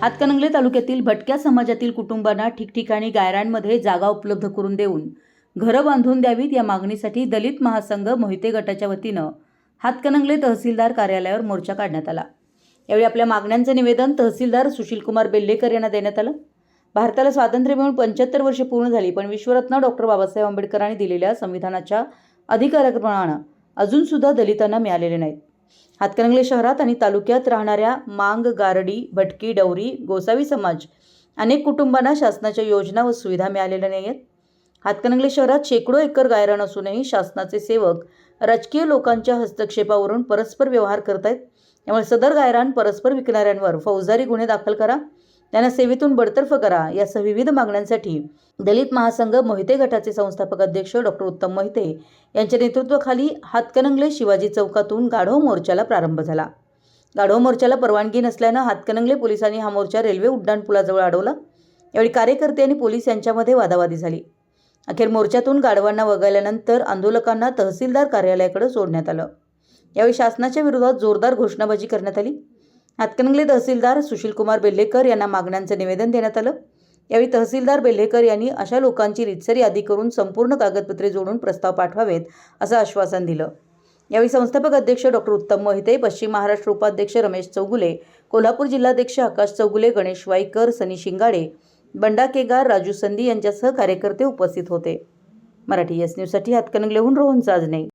हातकणंगले तालुक्यातील भटक्या समाजातील कुटुंबांना ठिकठिकाणी गायरांमध्ये जागा उपलब्ध करून देऊन घरं बांधून द्यावीत या मागणीसाठी दलित महासंघ मोहिते गटाच्या वतीनं हातकणंगले तहसीलदार कार्यालयावर मोर्चा काढण्यात आला. यावेळी आपल्या मागण्यांचं निवेदन तहसीलदार सुशीलकुमार बेल्लेकर यांना देण्यात आलं. भारताला स्वातंत्र्य मिळून पंच्याहत्तर वर्षे पूर्ण झाली पण विश्वरत्न डॉक्टर बाबासाहेब आंबेडकरांनी दिलेल्या संविधानाच्या अधिकाराप्रमाणे अजूनसुद्धा दलितांना मिळालेले नाहीत. हातकणंगले शहरात आणि तालुक्यात राहणाऱ्या मांग गारडी भटकी डवरी गोसावी समाज अनेक कुटुंबांना शासनाच्या योजना व सुविधा मिळालेल्या नाही आहेत हातकणंगले शहरात शेकडो एकर गायरान असूनही शासनाचे सेवक राजकीय लोकांच्या हस्तक्षेपावरून परस्पर व्यवहार करत आहेत त्यामुळे सदर गायरान परस्पर विकणाऱ्यांवर फौजदारी गुन्हे दाखल करा. त्यांना सेवेतून बडतर्फ करा. यासह विविध मागण्यांसाठी दलित महासंघ मोहिते गटाचे संस्थापक अध्यक्ष डॉक्टर उत्तम मोहिते यांच्या नेतृत्वाखाली हातकणंगले शिवाजी चौकातून गाढव मोर्चाला प्रारंभ झाला. गाढव मोर्चाला परवानगी नसल्यानं हातकणंगले पोलिसांनी हा मोर्चा रेल्वे उड्डाणपुलाजवळ अडवला. यावेळी कार्यकर्ते आणि पोलीस यांच्यामध्ये वादावादी झाली. अखेर मोर्चातून गाढवांना वगळल्यानंतर आंदोलकांना तहसीलदार कार्यालयाकडे सोडण्यात आलं. यावेळी शासनाच्या विरोधात जोरदार घोषणाबाजी करण्यात आली. हातकणंगले तहसीलदार सुशीलकुमार बेल्लेकर यांना मागण्यांचं निवेदन देण्यात आलं. यावेळी तहसीलदार बेल्लेकर यांनी अशा लोकांची रितसर यादी करून संपूर्ण कागदपत्रे जोडून प्रस्ताव पाठवावेत असं आश्वासन दिलं. यावेळी संस्थापक अध्यक्ष डॉक्टर उत्तम मोहिते पश्चिम महाराष्ट्र उपाध्यक्ष रमेश चौगुले कोल्हापूर जिल्हाध्यक्ष आकाश चौगुले गणेश वाईकर सनी शिंगाडे बंडा केगार राजू संधी यांच्यासह कार्यकर्ते उपस्थित होते. मराठी एस न्यूजसाठी हातकणंगलेहून रोहन चाजणे